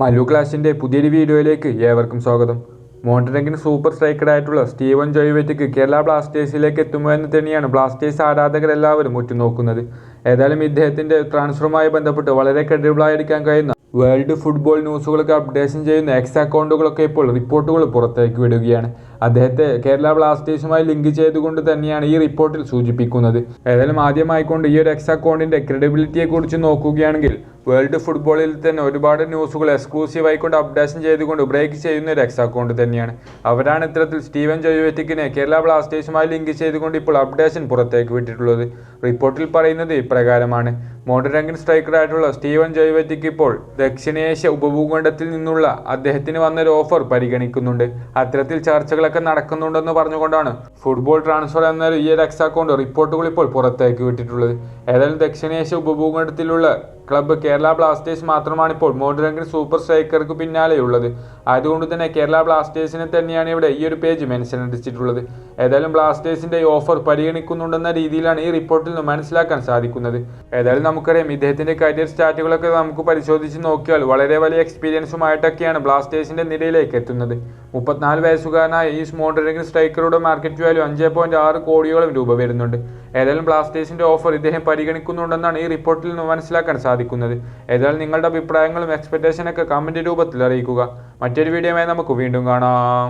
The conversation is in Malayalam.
മല്ലു ക്ലാഷിന്റെ പുതിയൊരു വീഡിയോയിലേക്ക് ഏവർക്കും സ്വാഗതം. മോണ്ടനെങ്കിന് സൂപ്പർ സ്ട്രൈക്കറായിട്ടുള്ള സ്റ്റീവൻ ജോയ്വെറ്റിക്ക് കേരള ബ്ലാസ്റ്റേഴ്സിലേക്ക് എത്തുമോ എന്ന് തന്നെയാണ് ബ്ലാസ്റ്റേഴ്സ് ആരാധകരെല്ലാവരും ഉറ്റുനോക്കുന്നത്. ഏതായാലും ഇദ്ദേഹത്തിന്റെ ട്രാൻസ്ഫറുമായി ബന്ധപ്പെട്ട് വളരെ ക്രെഡിബിളായിരിക്കാൻ കഴിയുന്ന വേൾഡ് ഫുട്ബോൾ ന്യൂസുകളൊക്കെ അപ്ഡേഷൻ ചെയ്യുന്ന എക്സ് അക്കൗണ്ടുകളൊക്കെ ഇപ്പോൾ റിപ്പോർട്ടുകൾ പുറത്തേക്ക് വിടുകയാണ്. അദ്ദേഹത്തെ കേരള ബ്ലാസ്റ്റേഴ്സുമായി ലിങ്ക് ചെയ്തുകൊണ്ട് തന്നെയാണ് ഈ റിപ്പോർട്ടിൽ സൂചിപ്പിക്കുന്നത്. ഏതായാലും ആദ്യമായിക്കൊണ്ട് ഈ ഒരു എക്സ് അക്കൗണ്ടിന്റെ ക്രെഡിബിലിറ്റിയെ കുറിച്ച് നോക്കുകയാണെങ്കിൽ വേൾഡ് ഫുട്ബോളിൽ തന്നെ ഒരുപാട് ന്യൂസുകൾ എക്സ്ക്ലൂസീവ് ആയിക്കൊണ്ട് അപ്ഡേഷൻ ചെയ്തുകൊണ്ട് ബ്രേക്ക് ചെയ്യുന്ന ഒരു എക്സ് അക്കൗണ്ട് തന്നെയാണ്. അവരാണ് ഇത്തരത്തിൽ സ്റ്റീവൻ ജോയോറ്റിക്കിനെ കേരള ബ്ലാസ്റ്റേഴ്സുമായി ലിങ്ക് ചെയ്തുകൊണ്ട് ഇപ്പോൾ അപ്ഡേഷൻ പുറത്തേക്ക് വിട്ടിട്ടുള്ളത്. റിപ്പോർട്ടിൽ പറയുന്നത് ഇപ്രകാരമാണ്. മോഡറങ്കിൻ സ്ട്രൈക്കറായിട്ടുള്ള സ്റ്റീവൻ ജയവെറ്റിക്ക് ഇപ്പോൾ ദക്ഷിണേഷ്യ ഉപഭൂഖണ്ഡത്തിൽ നിന്നുള്ള അദ്ദേഹത്തിന് വന്നൊരു ഓഫർ പരിഗണിക്കുന്നുണ്ട്. അത്തരത്തിൽ ചർച്ചകളൊക്കെ നടക്കുന്നുണ്ടെന്ന് പറഞ്ഞുകൊണ്ടാണ് ഫുട്ബോൾ ട്രാൻസ്ഫർ എന്ന ഈ ഒരു എക്സ് അക്കൗണ്ട് റിപ്പോർട്ടുകൾ ഇപ്പോൾ പുറത്തേക്ക് വിട്ടിട്ടുള്ളത്. ഏതായാലും ദക്ഷിണേഷ്യ ഉപഭൂഖണ്ഡത്തിലുള്ള ക്ലബ്ബ് കേരള ബ്ലാസ്റ്റേഴ്സ് മാത്രമാണ് ഇപ്പോൾ മോഡറംഗൻ സൂപ്പർ സ്ട്രൈക്കർക്ക് പിന്നാലെയുള്ളത്. അതുകൊണ്ട് തന്നെ കേരള ബ്ലാസ്റ്റേഴ്സിനെ തന്നെയാണ് ഇവിടെ ഈ ഒരു പേജ് മെൻഷൻ അടിച്ചിട്ടുള്ളത്. ഏതായാലും ബ്ലാസ്റ്റേഴ്സിന്റെ ഓഫർ പരിഗണിക്കുന്നുണ്ടെന്ന രീതിയിലാണ് ഈ റിപ്പോർട്ടിൽ നിന്ന് മനസ്സിലാക്കാൻ സാധിക്കുന്നത്. ഏതായാലും നമുക്കറിയാം ഇദ്ദേഹത്തിന്റെ കരിയർ സ്റ്റാറ്റുകളൊക്കെ നമുക്ക് പരിശോധിച്ച് നോക്കിയാൽ വളരെ വലിയ എക്സ്പീരിയൻസുമായിട്ടൊക്കെയാണ് ബ്ലാസ്റ്റേഴ്സിന്റെ നിരയിലേക്ക് എത്തുന്നത്. മുപ്പത്തിനാല് വയസ്സുകാരനായ ഈ മോണ്ടറിംഗ് സ്ട്രൈക്കറുടെ മാർക്കറ്റ് വാല്യൂ അഞ്ച് പോയിന്റ് ആറ് കോടിയോളം രൂപ വരുന്നുണ്ട്. ഏതായാലും ബ്ലാസ്റ്റേഴ്സിന്റെ ഓഫർ ഇദ്ദേഹം പരിഗണിക്കുന്നുണ്ടെന്നാണ് ഈ റിപ്പോർട്ടിൽ നിന്ന് മനസ്സിലാക്കാൻ സാധിക്കുന്നത്. ഏതായാലും നിങ്ങളുടെ അഭിപ്രായങ്ങളും എക്സ്പെക്ടേഷനൊക്കെ കമന്റ് രൂപത്തിൽ അറിയിക്കുക. മറ്റൊരു വീഡിയോയുമായി നമുക്ക് വീണ്ടും കാണാം.